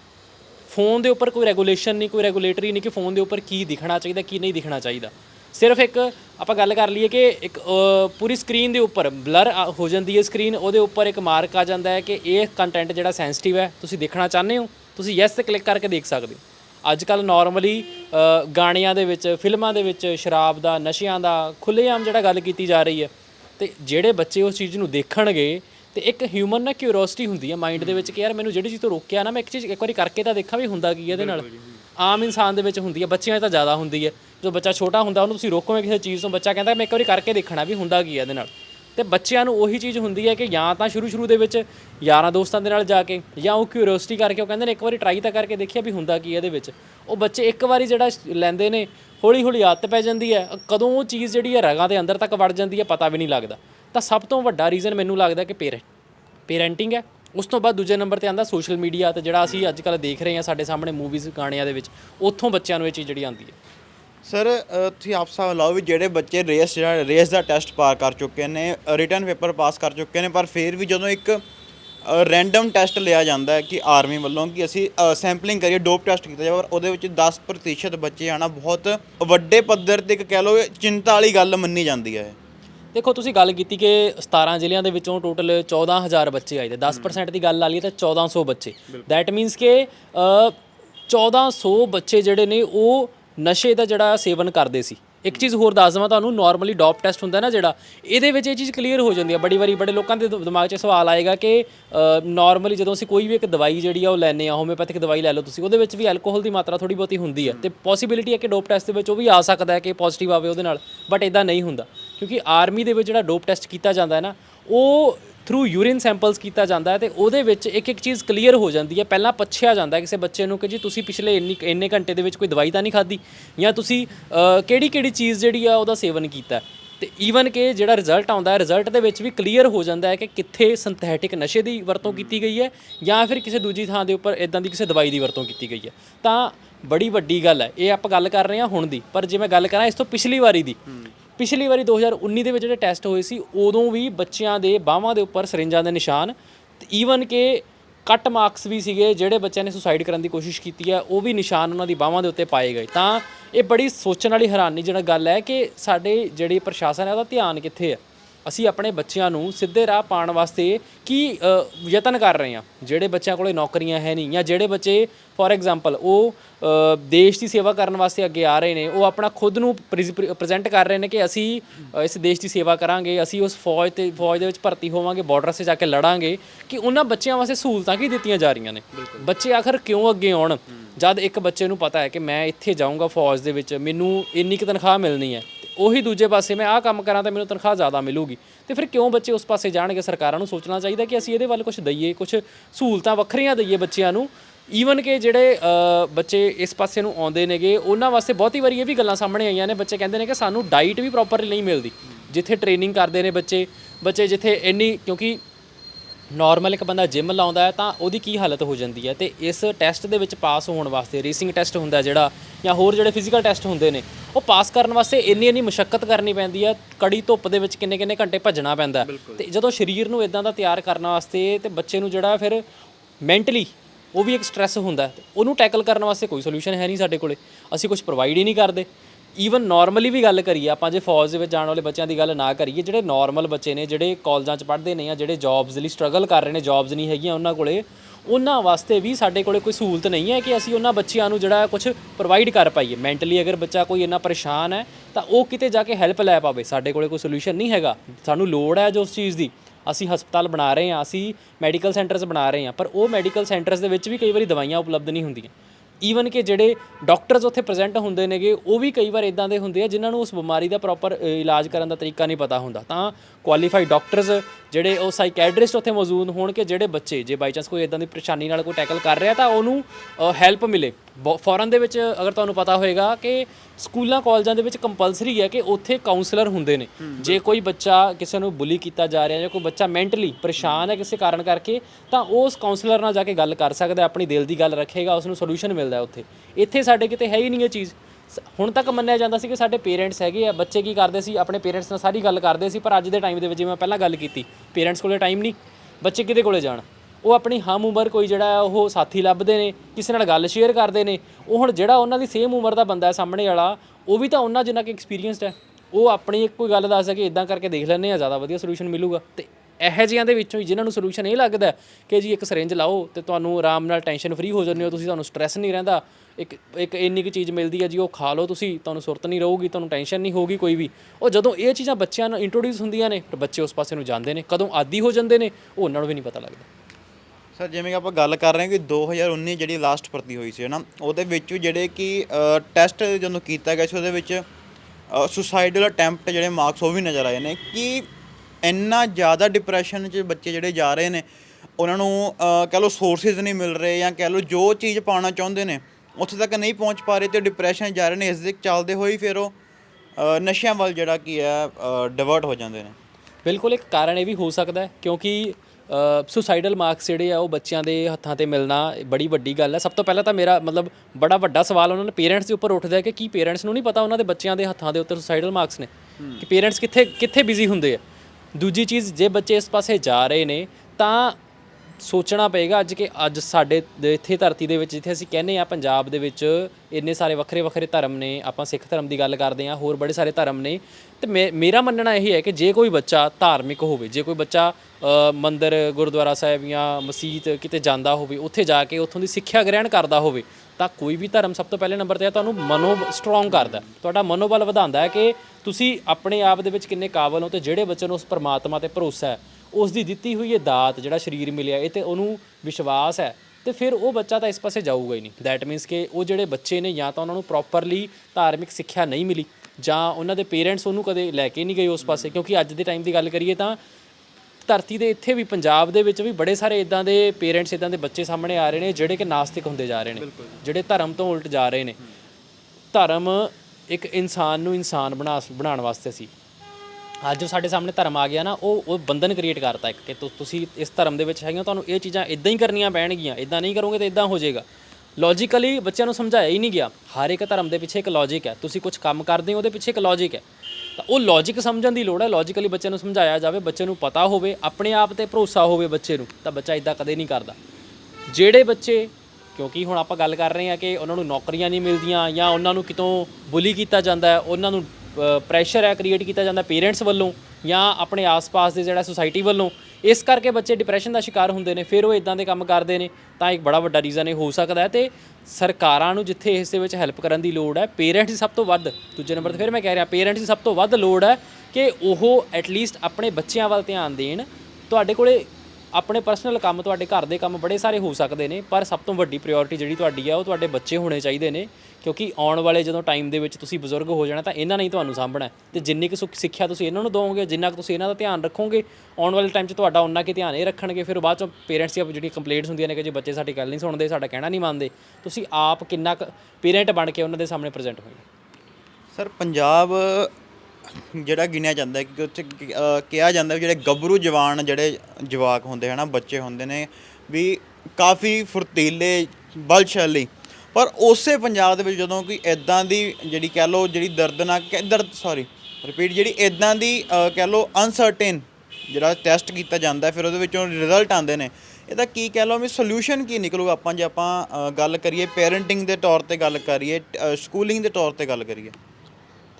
ਫੋਨ ਦੇ ਉੱਪਰ ਕੋਈ ਰੈਗੂਲੇਸ਼ਨ ਨਹੀਂ, ਕੋਈ ਰੈਗੂਲੇਟਰੀ ਨਹੀਂ ਕਿ ਫੋਨ ਦੇ ਉੱਪਰ ਕੀ ਦਿਖਣਾ ਚਾਹੀਦਾ, ਕੀ ਨਹੀਂ ਦਿਖਣਾ ਚਾਹੀਦਾ। ਸਿਰਫ ਇੱਕ ਆਪਾਂ ਗੱਲ ਕਰ ਲਈਏ ਕਿ ਇੱਕ ਪੂਰੀ ਸਕਰੀਨ ਦੇ ਉੱਪਰ ਬਲਰ ਹੋ ਜਾਂਦੀ ਹੈ ਸਕਰੀਨ ਉਹਦੇ ਉੱਪਰ ਇੱਕ ਮਾਰਕ ਆ ਜਾਂਦਾ ਹੈ ਕਿ ਇਹ ਕੰਟੈਂਟ ਜਿਹੜਾ ਸੈਂਸਿਟਿਵ ਹੈ, ਤੁਸੀਂ ਦੇਖਣਾ ਚਾਹੁੰਦੇ ਹੋ? ਤੁਸੀਂ ਯੈਸ ਤੇ ਕਲਿੱਕ ਕਰਕੇ ਦੇਖ ਸਕਦੇ ਹੋ। ਅੱਜ ਕੱਲ ਨਾਰਮਲੀ ਗਾਣਿਆਂ ਦੇ ਵਿੱਚ, ਫਿਲਮਾਂ ਦੇ ਵਿੱਚ, ਸ਼ਰਾਬ ਦਾ, ਨਸ਼ਿਆਂ ਦਾ ਖੁੱਲ੍ਹੇਆਮ ਜਿਹੜਾ ਗੱਲ ਕੀਤੀ ਜਾ ਰਹੀ ਹੈ। ਤੇ ਜਿਹੜੇ ਬੱਚੇ ਉਸ ਚੀਜ਼ ਨੂੰ ਦੇਖਣਗੇ, ਤੇ ਇੱਕ ਹਿਊਮਨ ਨਾ ਕਿਉਰਿਓਸਿਟੀ ਹੁੰਦੀ ਹੈ ਮਾਈਂਡ ਦੇ ਵਿੱਚ ਕਿ ਯਾਰ ਮੈਨੂੰ ਜਿਹੜੀ ਚੀਜ਼ ਤੋਂ ਰੋਕਿਆ ਨਾ, ਮੈਂ ਇੱਕ ਚੀਜ਼ ਇੱਕ ਵਾਰੀ ਕਰਕੇ ਤਾਂ ਦੇਖਾਂ ਵੀ ਹੁੰਦਾ ਕੀ ਹੈ ਇਹਦੇ ਨਾਲ। ਆਮ ਇਨਸਾਨ ਦੇ ਵਿੱਚ ਹੁੰਦੀ ਹੈ, ਬੱਚਿਆਂ 'ਚ ਤਾਂ ਜ਼ਿਆਦਾ ਹੁੰਦੀ ਹੈ। ਜੋ ਬੱਚਾ ਛੋਟਾ ਹੁੰਦਾ, ਉਹਨੂੰ ਤੁਸੀਂ ਰੋਕੋਗੇ ਕਿਸੇ ਚੀਜ਼ ਤੋਂ, ਬੱਚਾ ਕਹਿੰਦਾ ਮੈਂ ਇੱਕ ਵਾਰੀ ਕਰਕੇ ਦੇਖਣਾ ਵੀ ਹੁੰਦਾ ਕੀ ਹੈ ਇਹਦੇ ਨਾਲ। ਤੇ ਬੱਚਿਆਂ ਨੂੰ ਉਹੀ ਚੀਜ਼ ਹੁੰਦੀ ਹੈ ਕਿ ਜਾਂ ਤਾਂ ਸ਼ੁਰੂ ਸ਼ੁਰੂ ਦੇ ਵਿੱਚ ਯਾਰਾਂ ਦੋਸਤਾਂ ਦੇ ਨਾਲ ਜਾ ਕੇ ਜਾਂ ਉਹ ਕਿਉਰਿਓਸਿਟੀ ਕਰਕੇ ਉਹ ਕਹਿੰਦੇ ਨੇ, ਇੱਕ ਵਾਰੀ ਟਰਾਈ ਤਾਂ ਕਰਕੇ ਦੇਖਿਆ ਵੀ ਹੁੰਦਾ ਕੀ ਹੈ ਇਹਦੇ ਵਿੱਚ। ਉਹ ਬੱਚੇ ਇੱਕ ਵਾਰੀ ਜਿਹੜਾ ਲੈਂਦੇ ਨੇ ਹੌਲੀ ਹੌਲੀ ਆਦਤ ਪੈ ਜਾਂਦੀ ਹੈ। ਕਦੋਂ ਉਹ ਚੀਜ਼ ਜਿਹੜੀ ਹੈ ਰਗਾਂ ਦੇ ਅੰਦਰ ਤੱਕ ਵੜ ਜਾਂਦੀ ਹੈ, ਪਤਾ ਵੀ ਨਹੀਂ ਲੱਗਦਾ। ਤਾਂ ਸਭ ਤੋਂ ਵੱਡਾ ਰੀਜ਼ਨ ਮੈਨੂੰ ਲੱਗਦਾ ਕਿ ਪੇਰੈਂਟ ਪੇਰੈਂਟਿੰਗ ਹੈ। ਉਸ ਤੋਂ ਬਾਅਦ ਦੂਜੇ ਨੰਬਰ ਤੇ ਆਂਦਾ ਸੋਸ਼ਲ ਮੀਡੀਆ ਤੇ ਜਿਹੜਾ ਅਸੀਂ ਅੱਜ ਕੱਲ੍ਹ ਦੇਖ ਰਹੇ ਹਾਂ ਸਾਡੇ ਸਾਹਮਣੇ ਮੂਵੀਜ਼, ਗਾਣਿਆਂ ਦੇ ਵਿੱਚ, ਉੱਥੋਂ ਬੱਚਿਆਂ ਨੂੰ ਇਹ ਚੀਜ਼ ਜਿਹੜੀ ਆਉਂਦੀ ਹੈ। ਸਰ ਤੁਸੀਂ ਆਪ ਹਿਸਾਬ ਲਾਓ ਵੀ ਜਿਹੜੇ ਬੱਚੇ ਰੇਸ ਜਿਹੜਾ ਰੇਸ ਦਾ ਟੈਸਟ ਪਾਰ ਕਰ ਚੁੱਕੇ ਨੇ, ਰਿਟਰਨ ਪੇਪਰ ਪਾਸ ਕਰ ਚੁੱਕੇ ਨੇ, ਪਰ ਫਿਰ ਵੀ ਜਦੋਂ ਇੱਕ ਰੈਂਡਮ ਟੈਸਟ ਲਿਆ ਜਾਂਦਾ ਹੈ ਕਿ ਆਰਮੀ ਵੱਲੋਂ ਕਿ ਅਸੀਂ ਸੈਂਪਲਿੰਗ ਕਰੀਏ, ਡੋਪ ਟੈਸਟ ਕੀਤਾ ਜਾਵੇ, ਔਰ ਉਹਦੇ ਵਿੱਚ 10% ਬੱਚੇ ਆਣਾ ਬਹੁਤ ਵੱਡੇ ਪੱਧਰ ਤੇ ਇੱਕ ਕਹਿ ਲਓ ਚਿੰਤਾ ਵਾਲੀ ਗੱਲ ਮੰਨੀ ਜਾਂਦੀ ਹੈ। ਦੇਖੋ ਤੁਸੀਂ ਗੱਲ ਕੀਤੀ ਕਿ 17 ਜ਼ਿਲ੍ਹਿਆਂ ਦੇ ਵਿੱਚੋਂ ਟੋਟਲ 14000 ਬੱਚੇ ਆਏ ਤੇ 10% ਦੀ ਗੱਲ ਲਾ ਲਈਏ ਤਾਂ 1400 ਬੱਚੇ। ਦੈਟ ਮੀਨਸ ਕਿ ਅ, 1400 ਬੱਚੇ ਜਿਹੜੇ ਨੇ ਉਹ ਨਸ਼ੇ ਦਾ ਜਿਹੜਾ ਸੇਵਨ ਕਰਦੇ ਸੀ। ਇੱਕ ਚੀਜ਼ ਹੋਰ ਦੱਸ ਦਵਾਂ ਤੁਹਾਨੂੰ ਨਾਰਮਲੀ ਡੋਪ ਟੈਸਟ ਹੁੰਦਾ ਨਾ ਜਿਹੜਾ ਇਹਦੇ ਵਿੱਚ ਇਹ ਚੀਜ਼ ਕਲੀਅਰ ਹੋ ਜਾਂਦੀ ਹੈ ਬੜੀ ਵਾਰੀ ਬੜੇ ਲੋਕਾਂ ਦੇ ਦ- ਦਿਮਾਗ 'ਚ ਸਵਾਲ ਆਏਗਾ ਕਿ ਨਾਰਮਲੀ ਜਦੋਂ ਅਸੀਂ ਕੋਈ ਵੀ ਇੱਕ ਦਵਾਈ ਜਿਹੜੀ ਆ ਉਹ ਲੈਨੇ ਆ ਹੋਮਿਓਪੈਥਿਕ ਦਵਾਈ ਲੈ ਲਓ ਤੁਸੀਂ ਉਹਦੇ ਵਿੱਚ ਵੀ ਐਲਕੋਹਲ ਦੀ ਮਾਤਰਾ ਥੋੜੀ ਬਹੁਤੀ ਹੁੰਦੀ ਹੈ। ਤੇ ਪੋਸੀਬਿਲਿਟੀ ਹੈ ਕਿ ਡੋਪ ਟੈਸਟ ਦੇ ਵਿੱਚ ਉਹ ਵੀ ਆ ਸਕਦਾ ਹੈ ਕਿ ਪੋਜ਼ਿਟਿਵ ਆਵੇ ਉਹਦੇ ਨਾਲ ਬਟ ਇਦਾਂ ਨਹੀਂ ਹੁੰਦਾ। ਕਿਉਂਕਿ ਆਰਮੀ ਦੇ ਵਿੱਚ ਜਿਹੜਾ ਡੋਪ ਟੈਸਟ ਕੀਤਾ ਜਾਂਦਾ ਹੈ ਨਾ, ਉਹ ਥਰੂ ਯੂਰਿਨ ਸੈਂਪਲਸ ਕੀਤਾ ਜਾਂਦਾ ਹੈ ਤੇ ਉਹਦੇ ਵਿੱਚ ਇੱਕ ਇੱਕ ਚੀਜ਼ ਕਲੀਅਰ ਹੋ ਜਾਂਦੀ ਹੈ। ਪਹਿਲਾਂ ਪੁੱਛਿਆ ਜਾਂਦਾ ਹੈ ਕਿਸੇ ਬੱਚੇ ਨੂੰ ਕਿ ਜੀ ਤੁਸੀਂ ਪਿਛਲੇ ਇੰਨੀ ਇੰਨੇ ਘੰਟੇ ਦੇ ਵਿੱਚ ਕੋਈ ਦਵਾਈ ਤਾਂ ਨਹੀਂ ਖਾਧੀ? ਜਾਂ ਤੁਸੀਂ ਕਿਹੜੀ ਕਿਹੜੀ ਚੀਜ਼ ਜਿਹੜੀ ਆ ਉਹਦਾ ਸੇਵਨ ਕੀਤਾ? ਹੈ। ਤੇ ਈਵਨ ਕਿ ਜਿਹੜਾ ਰਿਜ਼ਲਟ ਆਉਂਦਾ ਹੈ ਰਿਜ਼ਲਟ ਦੇ ਵਿੱਚ ਵੀ ਕਲੀਅਰ ਹੋ ਜਾਂਦਾ ਹੈ ਕਿ ਕਿੱਥੇ ਸਿੰਥੈਟਿਕ ਨਸ਼ੇ ਦੀ ਵਰਤੋਂ ਕੀਤੀ ਗਈ ਹੈ ਜਾਂ ਫਿਰ ਕਿਸੇ ਦੂਜੀ ਥਾਂ ਦੇ ਉੱਪਰ ਇਦਾਂ ਦੀ ਕਿਸੇ ਦਵਾਈ ਦੀ ਵਰਤੋਂ ਕੀਤੀ ਗਈ ਹੈ। ਤਾਂ ਬੜੀ ਵੱਡੀ ਗੱਲ ਹੈ। ਇਹ ਆਪਾਂ ਗੱਲ ਕਰ ਰਹੇ ਹਾਂ ਹੁਣ ਦੀ। ਪਰ ਜੇ ਮੈਂ ਗੱਲ ਕਰਾਂ ਇਸ ਤੋਂ ਪਿਛਲੀ ਵਾਰੀ ਦੀ ਪਿਛਲੀ ਵਾਰੀ 2019 ਦੇ ਵਿੱਚ ਜਿਹੜੇ ਟੈਸਟ ਹੋਏ ਸੀ, ਉਦੋਂ ਵੀ ਬੱਚਿਆਂ ਦੇ ਬਾਹਾਂ ਦੇ ਉੱਪਰ ਸਰਿੰਜਾਂ ਦੇ ਨਿਸ਼ਾਨ ਈਵਨ ਕਿ ਕੱਟ ਮਾਰਕਸ ਵੀ ਸੀਗੇ, ਜਿਹੜੇ ਬੱਚਿਆਂ ਨੇ ਸੁਸਾਈਡ ਕਰਨ ਦੀ ਕੋਸ਼ਿਸ਼ ਕੀਤੀ ਹੈ, ਉਹ ਵੀ ਨਿਸ਼ਾਨ ਉਹਨਾਂ ਦੀ ਬਾਹਾਂ ਦੇ ਉੱਤੇ ਪਾਏ ਗਏ। ਤਾਂ ਇਹ ਬੜੀ ਸੋਚਣ ਵਾਲੀ ਹੈਰਾਨੀ ਜਿਹੜਾ ਗੱਲ ਹੈ ਕਿ ਸਾਡੇ ਜਿਹੜੀ ਪ੍ਰਸ਼ਾਸਨ ਹੈ, ਉਹਦਾ ਧਿਆਨ ਕਿੱਥੇ ਹੈ? ਅਸੀਂ ਆਪਣੇ ਬੱਚਿਆਂ ਨੂੰ ਸਿੱਧੇ ਰਾਹ ਪਾਉਣ ਵਾਸਤੇ ਕੀ ਯਤਨ ਕਰ ਰਹੇ ਹਾਂ? ਜਿਹੜੇ ਬੱਚਿਆਂ ਕੋਲੇ ਨੌਕਰੀਆਂ ਹੈ ਨਹੀਂ ਜਾਂ ਜਿਹੜੇ ਬੱਚੇ ਫੋਰ ਐਗਜ਼ਾਮਪਲ ਉਹ ਦੇਸ਼ ਦੀ ਸੇਵਾ ਕਰਨ ਵਾਸਤੇ ਅੱਗੇ ਆ ਰਹੇ ਨੇ ਉਹ ਆਪਣਾ ਖੁਦ ਨੂੰ ਪ੍ਰੈਜ਼ੈਂਟ ਕਰ ਰਹੇ ਨੇ ਕਿ ਅਸੀਂ ਇਸ ਦੇਸ਼ ਦੀ ਸੇਵਾ ਕਰਾਂਗੇ ਅਸੀਂ ਉਸ ਫੌਜ ਤੇ ਫੌਜ ਦੇ ਵਿੱਚ ਭਰਤੀ ਹੋਵਾਂਗੇ ਬਾਰਡਰ 'ਤੇ ਜਾ ਕੇ ਲੜਾਂਗੇ ਕਿ ਉਹਨਾਂ ਬੱਚਿਆਂ ਵਾਸਤੇ ਸਹੂਲਤਾਂ ਕੀ ਦਿੱਤੀਆਂ ਜਾ ਰਹੀਆਂ ਨੇ? ਬੱਚੇ ਆਖਰ ਕਿਉਂ ਅੱਗੇ ਆਉਣ? ਜਦ ਇੱਕ ਬੱਚੇ ਨੂੰ ਪਤਾ ਹੈ ਕਿ ਮੈਂ ਇੱਥੇ ਜਾਊਂਗਾ ਫੌਜ ਦੇ ਵਿੱਚ ਮੈਨੂੰ ਇੰਨੀ ਕੁ ਤਨਖਾਹ ਮਿਲਣੀ ਹੈ ਉਹੀ ਦੂਜੇ ਪਾਸੇ ਮੈਂ ਆਹ ਕੰਮ ਕਰਾਂ ਤਾਂ ਮੈਨੂੰ ਤਨਖਾਹ ਜ਼ਿਆਦਾ ਮਿਲੂਗੀ। ਤੇ ਫਿਰ ਕਿਉਂ ਬੱਚੇ ਉਸ ਪਾਸੇ ਜਾਣਗੇ? ਸਰਕਾਰਾਂ ਨੂੰ ਸੋਚਣਾ ਚਾਹੀਦਾ ਕਿ ਅਸੀਂ ਇਹਦੇ ਵੱਲ ਕੁਝ ਦਈਏ ਕੁਝ ਸਹੂਲਤਾਂ ਵੱਖਰੀਆਂ ਦਈਏ ਬੱਚਿਆਂ ਨੂੰ। ਈਵਨ ਕਿ ਜਿਹੜੇ ਬੱਚੇ ਇਸ ਪਾਸੇ ਨੂੰ ਆਉਂਦੇ ਨੇਗੇ, ਉਹਨਾਂ ਵਾਸਤੇ ਬਹੁਤੀ ਵਾਰੀ ਇਹ ਵੀ ਗੱਲਾਂ ਸਾਹਮਣੇ ਆਈਆਂ ਨੇ। ਬੱਚੇ ਕਹਿੰਦੇ ਨੇ ਕਿ ਸਾਨੂੰ ਡਾਈਟ ਵੀ ਪ੍ਰੋਪਰਲੀ ਨਹੀਂ ਮਿਲਦੀ। ਜਿੱਥੇ ਟ੍ਰੇਨਿੰਗ ਕਰਦੇ ਨੇ ਬੱਚੇ ਬੱਚੇ ਜਿੱਥੇ ਇੰਨੀ, ਕਿਉਂਕਿ ਨਾਰਮਲ ਇੱਕ ਬੰਦਾ ਜਿਮ ਲਾਉਂਦਾ ਹੈ ਤਾਂ ਉਹਦੀ ਕੀ ਹਾਲਤ ਹੋ ਜਾਂਦੀ ਹੈ ਤੇ ਇਸ ਟੈਸਟ ਦੇ ਵਿੱਚ ਪਾਸ ਹੋਣ ਵਾਸਤੇ ਰੇਸਿੰਗ ਟੈਸਟ ਹੁੰਦਾ ਜਿਹੜਾ ਜਾਂ ਹੋਰ ਜਿਹੜੇ ਫਿਜ਼ੀਕਲ ਟੈਸਟ ਹੁੰਦੇ ਨੇ ਉਹ ਪਾਸ ਕਰਨ ਵਾਸਤੇ ਇੰਨੀ ਇੰਨੀ ਮੁਸ਼ਕਲ ਕਰਨੀ ਪੈਂਦੀ ਹੈ ਕੜੀ ਧੁੱਪ ਦੇ ਵਿੱਚ ਕਿੰਨੇ ਕਿੰਨੇ ਘੰਟੇ ਭੱਜਣਾ ਪੈਂਦਾ। ਤੇ ਜਦੋਂ ਸਰੀਰ ਨੂੰ ਇਦਾਂ ਦਾ ਤਿਆਰ ਕਰਨ ਵਾਸਤੇ ਤੇ ਬੱਚੇ ਨੂੰ ਜਿਹੜਾ ਫਿਰ ਮੈਂਟਲੀ ਉਹ ਵੀ ਇੱਕ ਸਟ੍ਰੈਸ ਹੁੰਦਾ ਉਹਨੂੰ ਟੈਕਲ ਕਰਨ ਵਾਸਤੇ ਕੋਈ ਸੋਲੂਸ਼ਨ ਹੈ ਨਹੀਂ ਸਾਡੇ ਕੋਲੇ। ਅਸੀਂ ਕੁਝ ਪ੍ਰੋਵਾਈਡ ਹੀ ਨਹੀਂ ਕਰਦੇ। ਈਵਨ ਨਾਰਮਲੀ ਵੀ ਗੱਲ ਕਰੀਏ, ਆਪਾਂ ਜੇ ਫੌਜ ਦੇ ਵਿੱਚ ਜਾਣ ਵਾਲੇ ਬੱਚਿਆਂ ਦੀ ਗੱਲ ਨਾ ਕਰੀਏ, ਜਿਹੜੇ ਨਾਰਮਲ ਬੱਚੇ ਨੇ, ਜਿਹੜੇ ਕਾਲਜਾਂ 'ਚ ਪੜ੍ਹਦੇ ਨੇ ਜਾਂ ਜਿਹੜੇ ਜੌਬਸ ਲਈ ਸਟਰਗਲ ਕਰ ਰਹੇ ਨੇ ਜੌਬਸ ਨਹੀਂ ਹੈਗੀਆਂ ਉਹਨਾਂ ਕੋਲੇ, ਉਹਨਾਂ ਵਾਸਤੇ ਵੀ ਸਾਡੇ ਕੋਲੇ ਕੋਈ ਸਹੂਲਤ ਨਹੀਂ ਹੈ ਕਿ ਅਸੀਂ ਉਹਨਾਂ ਬੱਚਿਆਂ ਨੂੰ ਜਿਹੜਾ ਕੁਝ ਪ੍ਰੋਵਾਈਡ ਕਰ ਪਾਈਏ। ਮੈਂਟਲੀ ਅਗਰ ਬੱਚਾ ਕੋਈ ਇੰਨਾ ਪਰੇਸ਼ਾਨ ਹੈ, ਤਾਂ ਉਹ ਕਿਤੇ ਜਾ ਕੇ ਹੈਲਪ ਲੈ ਪਾਵੇ। ਸਾਡੇ ਕੋਲੇ ਕੋਈ ਸੋਲੂਸ਼ਨ ਨਹੀਂ ਹੈਗਾ। ਸਾਨੂੰ ਲੋੜ ਹੈ ਜੋ ਉਸ ਚੀਜ਼ ਦੀ। ਅਸੀਂ ਹਸਪਤਾਲ ਬਣਾ ਰਹੇ ਹਾਂ, ਅਸੀਂ ਮੈਡੀਕਲ ਸੈਂਟਰਸ ਬਣਾ ਰਹੇ ਹਾਂ, ਪਰ ਉਹ ਮੈਡੀਕਲ ਸੈਂਟਰਸ ਦੇ ਵਿੱਚ ਵੀ ਕਈ ਵਾਰੀ ਦਵਾਈਆਂ ਉਪਲਬਧ ਨਹੀਂ ਹੁੰਦੀਆਂ। ਈਵਨ ਕਿ ਜਿਹੜੇ ਡਾਕਟਰਸ ਉੱਥੇ ਪ੍ਰੈਜ਼ੈਂਟ ਹੁੰਦੇ ਨੇਗੇ, ਉਹ ਵੀ ਕਈ ਵਾਰ ਇਦਾਂ ਦੇ ਹੁੰਦੇ ਆ ਜਿਨ੍ਹਾਂ ਨੂੰ ਉਸ ਬਿਮਾਰੀ ਦਾ ਪ੍ਰੋਪਰ ਇਲਾਜ ਕਰਨ ਦਾ ਤਰੀਕਾ ਨਹੀਂ ਪਤਾ ਹੁੰਦਾ। ਤਾਂ ਕੁਆਲੀਫਾਈਡ ਡਾਕਟਰਸ ਜਿਹੜੇ ਉਹ ਸਾਈਕੈਟ੍ਰਿਸਟ ਉੱਥੇ ਮੌਜੂਦ ਹੋਣ ਕਿ ਜਿਹੜੇ ਬੱਚੇ ਜੇ ਬਾਈ ਚਾਂਸ ਕੋਈ ਇਦਾਂ ਦੀ ਪਰੇਸ਼ਾਨੀ ਨਾਲ ਕੋਈ ਟੈਕਲ ਕਰ ਰਿਹਾ ਤਾਂ ਉਹਨੂੰ ਹੈਲਪ ਮਿਲੇ। ਫੋਰਨ ਦੇ ਵਿੱਚ ਅਗਰ ਤੁਹਾਨੂੰ ਪਤਾ ਹੋਏਗਾ ਕਿ ਸਕੂਲਾਂ ਕਾਲਜਾਂ ਦੇ ਵਿੱਚ ਕੰਪਲਸਰੀ ਹੈ ਕਿ ਉੱਥੇ ਕਾਉਂਸਲਰ ਹੁੰਦੇ ਨੇ। ਜੇ ਕੋਈ ਬੱਚਾ ਕਿਸੇ ਨੂੰ ਬੁਲੀ ਕੀਤਾ ਜਾ ਰਿਹਾ ਜਾਂ ਕੋਈ ਬੱਚਾ ਮੈਂਟਲੀ ਪਰੇਸ਼ਾਨ ਹੈ ਕਿਸੇ ਕਾਰਨ ਕਰਕੇ ਤਾਂ ਉਸ ਕਾਉਂਸਲਰ ਨਾਲ ਜਾ ਕੇ ਗੱਲ ਕਰ ਸਕਦਾ ਆਪਣੀ ਦਿਲ ਦੀ ਗੱਲ ਰੱਖੇਗਾ ਉਸ ਨੂੰ ਸੋਲੂਸ਼ਨ ਮਿਲਦਾ ਉੱਥੇ। ਇੱਥੇ ਸਾਡੇ ਕਿਤੇ ਹੈ ਹੀ ਨਹੀਂ ਇਹ ਚੀਜ਼। ਹੁਣ ਤੱਕ ਮੰਨਿਆ ਜਾਂਦਾ ਸੀ ਕਿ ਸਾਡੇ ਪੇਰੈਂਟਸ ਹੈਗੇ ਆ, ਬੱਚੇ ਕੀ ਕਰਦੇ ਸੀ, ਆਪਣੇ ਪੇਰੈਂਟਸ ਨਾਲ ਸਾਰੀ ਗੱਲ ਕਰਦੇ ਸੀ, ਪਰ ਅੱਜ ਦੇ ਟਾਈਮ ਦੇ ਵਿੱਚ ਜਿਵੇਂ ਮੈਂ ਪਹਿਲਾਂ ਗੱਲ ਕੀਤੀ, ਪੇਰੈਂਟਸ ਕੋਲੇ ਟਾਈਮ ਨਹੀਂ, ਬੱਚੇ ਕਿਹਦੇ ਕੋਲੇ ਜਾਣ? ਉਹ ਆਪਣੀ ਹਮ ਉਮਰ ਕੋਈ ਜਿਹੜਾ ਉਹ ਸਾਥੀ ਲੱਭਦੇ ਨੇ, ਕਿਸੇ ਨਾਲ ਗੱਲ ਸ਼ੇਅਰ ਕਰਦੇ ਨੇ, ਉਹ ਹੁਣ ਜਿਹੜਾ ਉਹਨਾਂ ਦੀ ਸੇਮ ਉਮਰ ਦਾ ਬੰਦਾ ਹੈ ਸਾਹਮਣੇ ਵਾਲਾ, ਉਹ ਵੀ ਤਾਂ ਉਹਨਾਂ ਜਿੰਨਾ ਕਿ ਐਕਸਪੀਰੀਅੰਸਡ ਹੈ। ਉਹ ਆਪਣੀ ਇੱਕ ਕੋਈ ਗੱਲ ਦੱਸ ਸਕੇ ਇਦਾਂ ਕਰਕੇ ਦੇਖ ਲੈਂਦੇ ਆ, ਜ਼ਿਆਦਾ ਵਧੀਆ ਸੋਲੂਸ਼ਨ ਮਿਲੂਗਾ। ਤੇ ਇਹੋ ਜਿਹੀਆਂ ਦੇ ਵਿੱਚੋਂ ਹੀ ਜਿਨ੍ਹਾਂ ਨੂੰ ਸੋਲੂਸ਼ਨ ਇਹ ਲੱਗਦਾ ਕਿ ਜੀ ਇੱਕ ਸਿਰਿੰਜ ਲਾਓ ਤੇ ਤੁਹਾਨੂੰ ਆਰਾਮ ਨਾਲ ਟੈਨਸ਼ਨ ਫ੍ਰੀ ਹੋ ਜਾਂਦੇ ਹੋ, ਤੁਸੀਂ ਤੁਹਾਨੂੰ ਸਟ੍ਰੈਸ ਨਹੀਂ ਰਹਿੰਦਾ, ਇੱਕ ਇੱਕ ਇੰਨੀ ਕੁ ਚੀਜ਼ ਮਿਲਦੀ ਹੈ ਜੀ, ਉਹ ਖਾ ਲਓ ਤੁਸੀਂ, ਤੁਹਾਨੂੰ ਸੁਰਤ ਨਹੀਂ ਰਹੂਗੀ, ਤੁਹਾਨੂੰ ਟੈਨਸ਼ਨ ਨਹੀਂ ਹੋਊਗੀ ਕੋਈ ਵੀ। ਉਹ ਜਦੋਂ ਇਹ ਚੀਜ਼ਾਂ ਬੱਚਿਆਂ ਨੂੰ ਇੰਟਰੋਡਿਊਸ ਹੁੰਦੀਆਂ ਨੇ, ਫਿਰ ਬੱਚੇ ਉਸ ਪਾਸੇ ਨੂੰ ਜਾਂਦੇ ਨੇ, ਕਦੋਂ ਆਦੀ ਹੋ ਜਾਂਦੇ ਨੇ, ਉਹ ਉਹਨਾਂ ਨੂੰ ਵੀ ਨਹੀਂ ਪਤਾ ਲੱਗਦਾ। ਸਰ, ਜਿਵੇਂ ਕਿ ਆਪਾਂ ਗੱਲ ਕਰ ਰਹੇ ਹਾਂ ਕਿ 2019 ਜਿਹੜੀ ਲਾਸਟ ਭਰਤੀ ਹੋਈ ਸੀ ਨਾ ਉਹਦੇ ਵਿੱਚ ਜਿਹੜੇ ਕਿ ਟੈਸਟ ਜਦੋਂ ਕੀਤਾ ਗਿਆ ਸੀ, ਉਹਦੇ ਵਿੱਚ ਸੁਸਾਈਡਲ ਅਟੈਂਪਟ ਜਿਹੜੇ ਮਾਰਕਸ ਉਹ ਵੀ ਨਜ਼ਰ ਆਏ ਨੇ। ਕਿ ਇੰਨਾ ਜ਼ਿਆਦਾ ਡਿਪਰੈਸ਼ਨ 'ਚ ਬੱਚੇ ਜਿਹੜੇ ਜਾ ਰਹੇ ਨੇ ਉਹਨਾਂ ਨੂੰ ਕਹਿ ਲਓ ਸੋਰਸਿਸ ਨਹੀਂ ਮਿਲ ਰਹੇ ਜਾਂ ਕਹਿ ਲਓ ਜੋ ਚੀਜ਼ ਪਾਉਣਾ ਚਾਹੁੰਦੇ ਨੇ ਉੱਥੇ ਤੱਕ ਨਹੀਂ ਪਹੁੰਚ ਪਾ ਰਹੇ ਤੇ ਡਿਪਰੈਸ਼ਨ ਜਾ ਰਹੇ ਨੇ ਇਸ ਦੇ ਚੱਲਦੇ ਹੋਈ ਫਿਰ ਉਹ ਨਸ਼ਿਆਂ ਵੱਲ ਜਿਹੜਾ ਕੀ ਹੈ ਡਿਵਰਟ ਹੋ ਜਾਂਦੇ ਨੇ। ਬਿਲਕੁਲ ਇੱਕ ਕਾਰਨ ਇਹ ਵੀ ਹੋ ਸਕਦਾ ਹੈ ਕਿਉਂਕਿ ਸੁਸਾਈਡਲ ਮਾਰਕਸ ਜਿਹੜੇ ਆ ਉਹ ਬੱਚਿਆਂ ਦੇ ਹੱਥਾਂ ਤੇ ਮਿਲਣਾ ਬੜੀ ਵੱਡੀ ਗੱਲ ਹੈ। ਸਭ ਤੋਂ ਪਹਿਲਾਂ ਤਾਂ ਮੇਰਾ ਮਤਲਬ ਬੜਾ ਵੱਡਾ ਸਵਾਲ ਉਹਨਾਂ ਦੇ ਪੇਰੈਂਟਸ ਦੇ ਉੱਪਰ ਉੱਠਦਾ ਹੈ ਕਿ ਕੀ ਪੇਰੈਂਟਸ ਨੂੰ ਨਹੀਂ ਪਤਾ ਉਹਨਾਂ ਦੇ ਬੱਚਿਆਂ ਦੇ ਹੱਥਾਂ ਦੇ ਉੱਤੇ ਸੁਸਾਈਡਲ ਮਾਰਕਸ ਨੇ? ਕਿ ਪੇਰੈਂਟਸ ਕਿੱਥੇ ਕਿੱਥੇ ਬਿਜ਼ੀ ਹੁੰਦੇ ਆ? ਦੂਜੀ ਚੀਜ਼, ਜੇ ਬੱਚੇ ਇਸ ਪਾਸੇ ਜਾ ਰਹੇ ਨੇ, ਤਾਂ ਸੋਚਣਾ ਪਏਗਾ ਅੱਜ ਕਿ ਅੱਜ ਸਾਡੇ ਇੱਥੇ ਧਰਤੀ ਦੇ ਵਿੱਚ, ਜਿੱਥੇ ਅਸੀਂ ਕਹਿੰਦੇ ਆ ਪੰਜਾਬ ਦੇ ਵਿੱਚ ਇੰਨੇ ਸਾਰੇ ਵੱਖਰੇ ਵੱਖਰੇ ਧਰਮ ਨੇ, ਆਪਾਂ ਸਿੱਖ ਧਰਮ ਦੀ ਗੱਲ ਕਰਦੇ ਆ ਹੋਰ ਬੜੇ ਸਾਰੇ ਧਰਮ ਨੇ ਤੇ ਮੇ- ਮੇਰਾ ਮੰਨਣਾ ਇਹ ਹੈ ਕਿ ਜੇ ਕੋਈ ਬੱਚਾ ਧਾਰਮਿਕ ਹੋਵੇ ਜੇ ਕੋਈ ਬੱਚਾ ਅ, ਮੰਦਿਰ ਗੁਰਦੁਆਰਾ ਸਾਹਿਬ ਜਾਂ ਮਸਜਿਦ ਕਿਤੇ ਜਾਂਦਾ ਹੋਵੇ ਉੱਥੇ ਜਾ ਕੇ ਉੱਥੋਂ ਦੀ ਸਿੱਖਿਆ ਗ੍ਰਹਿਣ ਕਰਦਾ ਹੋਵੇ ਤਾਂ ਕੋਈ ਵੀ ਧਰਮ ਸਭ ਤੋਂ ਪਹਿਲੇ ਨੰਬਰ ਤੇ ਆ ਤੁਹਾਨੂੰ ਮਨੋ ਸਟਰੋਂਗ ਕਰਦਾ ਤੁਹਾਡਾ ਮਨੋਬਲ ਵਧਾਉਂਦਾ ਹੈ ਕਿ ਤੁਸੀਂ ਆਪਣੇ ਆਪ ਦੇ ਵਿੱਚ ਕਿੰਨੇ ਕਾਬਲ ਹੋ ਤੇ ਜਿਹੜੇ ਬੱਚੇ ਨੂੰ ਉਸ ਪਰਮਾਤਮਾ ਤੇ ਭਰੋਸਾ ਹੈ ਉਸ ਦੀ ਦਿੱਤੀ ਹੋਈ ਇਹ ਦਾਤ ਜਿਹੜਾ ਸਰੀਰ ਮਿਲਿਆ ਇਹ ਤੇ ਉਹਨੂੰ ਵਿਸ਼ਵਾਸ ਹੈ ਤੇ ਫਿਰ ਉਹ ਬੱਚਾ ਤਾਂ ਇਸ ਪਾਸੇ ਜਾਊਗਾ ਹੀ ਨਹੀਂ। ਦੈਟ ਮੀਨਸ ਕਿ ਉਹ ਜਿਹੜੇ ਬੱਚੇ ਨੇ ਜਾਂ ਤਾਂ ਉਹਨਾਂ ਨੂੰ ਪ੍ਰੋਪਰਲੀ ਧਾਰਮਿਕ ਸਿੱਖਿਆ ਨਹੀਂ ਮਿਲੀ ਜਾਂ ਉਹਨਾਂ ਦੇ ਪੇਰੈਂਟਸ ਉਹਨੂੰ ਕਦੇ ਲੈ ਕੇ ਨਹੀਂ ਗਏ ਉਸ ਪਾਸੇ ਕਿਉਂਕਿ ਅੱਜ ਦੇ ਟਾਈਮ ਦੀ ਗੱਲ ਕਰੀਏ ਤਾਂ ਧਰਤੀ ਦੇ ਇੱਥੇ ਵੀ ਪੰਜਾਬ ਦੇ ਵਿੱਚ ਵੀ ਬੜੇ ਸਾਰੇ ਇਦਾਂ ਦੇ ਪੇਰੈਂਟਸ ਇਦਾਂ ਦੇ ਬੱਚੇ ਸਾਹਮਣੇ ਆ ਰਹੇ ਨੇ ਜਿਹੜੇ ਕਿ ਨਾਸਤਿਕ ਹੁੰਦੇ ਜਾ ਰਹੇ ਨੇ ਜਿਹੜੇ ਧਰਮ ਤੋਂ ਉਲਟ ਜਾ ਰਹੇ ਨੇ। ਧਰਮ ਇੱਕ ਇਨਸਾਨ ਨੂੰ ਇਨਸਾਨ ਬਣਾ ਬਣਾਉਣ ਵਾਸਤੇ ਸੀ। ਅੱਜ ਜੋ ਸਾਡੇ ਸਾਹਮਣੇ ਧਰਮ ਆ ਗਿਆ ਨਾ ਉਹ ਉਹ ਬੰਧਨ ਕ੍ਰੀਏਟ ਕਰਤਾ ਇੱਕ ਕਿ ਤੁਸੀਂ ਇਸ ਧਰਮ ਦੇ ਵਿੱਚ ਹੈਗੇ ਹੋ ਤੁਹਾਨੂੰ ਇਹ ਚੀਜ਼ਾਂ ਇਦਾਂ ਹੀ ਕਰਨੀਆਂ ਪੈਣਗੀਆਂ ਇਦਾਂ ਨਹੀਂ ਕਰੋਗੇ ਤਾਂ ਇਦਾਂ ਹੋ ਜਾਏਗਾ। ਲੌਜੀਕਲੀ ਬੱਚਿਆਂ ਨੂੰ ਸਮਝਾਇਆ ਹੀ ਨਹੀਂ ਗਿਆ। ਹਰ ਇੱਕ ਧਰਮ ਦੇ ਪਿੱਛੇ ਇੱਕ ਲੌਜੀਕ ਹੈ। ਤੁਸੀਂ ਕੁਝ ਕੰਮ ਕਰਦੇ ਹੋ, ਉਹਦੇ ਪਿੱਛੇ ਇੱਕ ਲੌਜੀਕ ਹੈ। ਤਾਂ ਉਹ ਲੌਜੀਕ ਸਮਝਣ ਦੀ ਲੋੜ ਹੈ। ਲੌਜੀਕਲੀ ਬੱਚਿਆਂ ਨੂੰ ਸਮਝਾਇਆ ਜਾਵੇ, ਬੱਚੇ ਨੂੰ ਪਤਾ ਹੋਵੇ, ਆਪਣੇ ਆਪ ਤੇ ਭਰੋਸਾ ਹੋਵੇ ਬੱਚੇ ਨੂੰ, ਤਾਂ ਬੱਚਾ ਇਦਾਂ ਕਦੇ ਨਹੀਂ ਕਰਦਾ। ਜਿਹੜੇ ਬੱਚੇ, ਕਿਉਂਕਿ ਹੁਣ ਆਪਾਂ ਗੱਲ ਕਰ ਰਹੇ ਹਾਂ ਕਿ ਉਹਨਾਂ ਨੂੰ ਨੌਕਰੀਆਂ ਨਹੀਂ ਮਿਲਦੀਆਂ ਜਾਂ ਉਹਨਾਂ ਨੂੰ ਕਿਤੋਂ ਬੁਲੀ ਕੀਤਾ ਜਾਂਦਾ ਹੈ, ਉਹਨਾਂ ਨੂੰ ਪ੍ਰੈਸ਼ਰ ਹੈ ਕ੍ਰੀਏਟ ਕੀਤਾ ਜਾਂਦਾ ਪੇਰੈਂਟਸ ਵੱਲੋਂ ਜਾਂ ਆਪਣੇ ਆਸ-ਪਾਸ ਦੇ ਜਿਹੜਾ ਸੁਸਾਇਟੀ ਵੱਲੋਂ ਇਸ ਕਰਕੇ ਬੱਚੇ ਡਿਪਰੈਸ਼ਨ ਦਾ ਸ਼ਿਕਾਰ ਹੁੰਦੇ ਨੇ, ਫਿਰ ਉਹ ਇਦਾਂ ਦੇ ਕੰਮ ਕਰਦੇ ਨੇ, ਤਾਂ ਇੱਕ ਬੜਾ ਵੱਡਾ ਰੀਜ਼ਨ ਇਹ ਹੋ ਸਕਦਾ ਹੈ ਤੇ ਸਰਕਾਰਾਂ ਨੂੰ ਜਿੱਥੇ ਇਸ ਦੇ ਵਿੱਚ ਹੈਲਪ ਕਰਨ ਦੀ ਲੋੜ ਹੈ ਪੇਰੈਂਟਸ ਦੀ ਸਭ ਤੋਂ ਵੱਧ, ਦੂਜੇ ਨੰਬਰ ਤੇ ਫਿਰ ਮੈਂ ਕਹਿ ਰਿਹਾ ਪੇਰੈਂਟਸ ਦੀ ਸਭ ਤੋਂ ਵੱਧ ਲੋੜ ਹੈ ਕਿ ਉਹ ਐਟਲੀਸਟ ਆਪਣੇ ਬੱਚਿਆਂ ਵੱਲ ਧਿਆਨ ਦੇਣ, ਤੁਹਾਡੇ ਕੋਲੇ ਆਪਣੇ ਪਰਸਨਲ ਕੰਮ, ਤੁਹਾਡੇ ਘਰ ਦੇ ਕੰਮ ਬੜੇ ਸਾਰੇ ਹੋ ਸਕਦੇ ਨੇ, ਪਰ ਸਭ ਤੋਂ ਵੱਡੀ ਪ੍ਰਾਇੋਰਟੀ ਜਿਹੜੀ ਤੁਹਾਡੀ ਆ, ਉਹ ਤੁਹਾਡੇ ਬੱਚੇ ਹੋਣੇ ਚਾਹੀਦੇ ਨੇ, ਕਿਉਂਕਿ ਆਉਣ ਵਾਲੇ ਜਦੋਂ ਟਾਈਮ ਦੇ ਵਿੱਚ ਤੁਸੀਂ ਬਜ਼ੁਰਗ ਹੋ ਜਾਣਾ, ਤਾਂ ਇਹਨਾਂ ਨੇ ਤੁਹਾਨੂੰ ਸਾਂਭਣਾ ਹੈ। ਤੇ ਜਿੰਨੀ ਕੁ ਸੁੱਖ ਸਿੱਖਿਆ ਤੁਸੀਂ ਇਹਨਾਂ ਨੂੰ ਦੋਗੇ ਜਿੰਨਾ ਕੁ ਤੁਸੀਂ ਇਹਨਾਂ ਦਾ ਧਿਆਨ ਰੱਖੋਗੇ, ਆਉਣ ਵਾਲੇ ਟਾਈਮ 'ਚ ਤੁਹਾਡਾ ਉਹਨਾਂ ਕੀ ਧਿਆਨ ਇਹ ਰੱਖਣਗੇ, ਫਿਰ ਬਾਅਦ 'ਚੋਂ ਪੇਰੈਂਟਸ ਦੀਆਂ ਜਿਹੜੀਆਂ ਕੰਪਲੇਂਟਸ ਹੁੰਦੀਆਂ ਨੇ ਕਿ ਜੇ ਬੱਚੇ ਸਾਡੀ ਗੱਲ ਨਹੀਂ ਸੁਣਦੇ, ਸਾਡਾ ਕਹਿਣਾ ਨਹੀਂ ਮੰਨਦੇ, ਤੁਸੀਂ ਆਪ ਕਿੰਨਾ ਪੇਰੈਂਟ ਬਣ ਕੇ ਉਹਨਾਂ ਦੇ ਸਾਹਮਣੇ ਪ੍ਰੈਜ਼ੈਂਟ ਹੋਏ? ਸਰ ਪੰਜਾਬ ਜਿਹੜਾ ਗਿਣਿਆ ਜਾਂਦਾ ਹੈ ਕਿ ਉੱਥੇ ਕਿਹਾ ਜਾਂਦਾ ਵੀ ਜਿਹੜੇ ਗੱਭਰੂ ਜਵਾਨ ਜਿਹੜੇ ਜਵਾਕ ਹੁੰਦੇ ਹਨਾ, ਬੱਚੇ ਹੁੰਦੇ ਨੇ ਵੀ ਕਾਫੀ ਫੁਰਤੀਲੇ, ਬਲਸ਼ਾਲੀ। ਪਰ ਉਸੇ ਪੰਜਾਬ ਦੇ ਵਿੱਚ ਜਦੋਂ ਕੋਈ ਇਦਾਂ ਦੀ ਜਿਹੜੀ ਕਹਿ ਲਓ ਜਿਹੜੀ ਦਰਦਨਾਕ ਦਰਦ ਸੌਰੀ ਰਿਪੀਟ ਜਿਹੜੀ ਇਦਾਂ ਦੀ ਕਹਿ ਲਓ ਅਨਸਰਟੇਨ ਜਿਹੜਾ ਟੈਸਟ ਕੀਤਾ ਜਾਂਦਾ ਫਿਰ ਉਹਦੇ ਵਿੱਚੋਂ ਰਿਜ਼ਲਟ ਆਉਂਦੇ ਨੇ। ਇਹਦਾ ਕੀ ਕਹਿ ਲਓ ਵੀ ਸੋਲੂਸ਼ਨ ਕੀ ਨਿਕਲੂਗਾ? ਆਪਾਂ ਜੇ ਆਪਾਂ ਗੱਲ ਕਰੀਏ ਪੇਰੈਂਟਿੰਗ ਦੇ ਤੌਰ ਤੇ ਗੱਲ ਕਰੀਏ ਸਕੂਲਿੰਗ ਦੇ ਤੌਰ ਤੇ ਗੱਲ ਕਰੀਏ।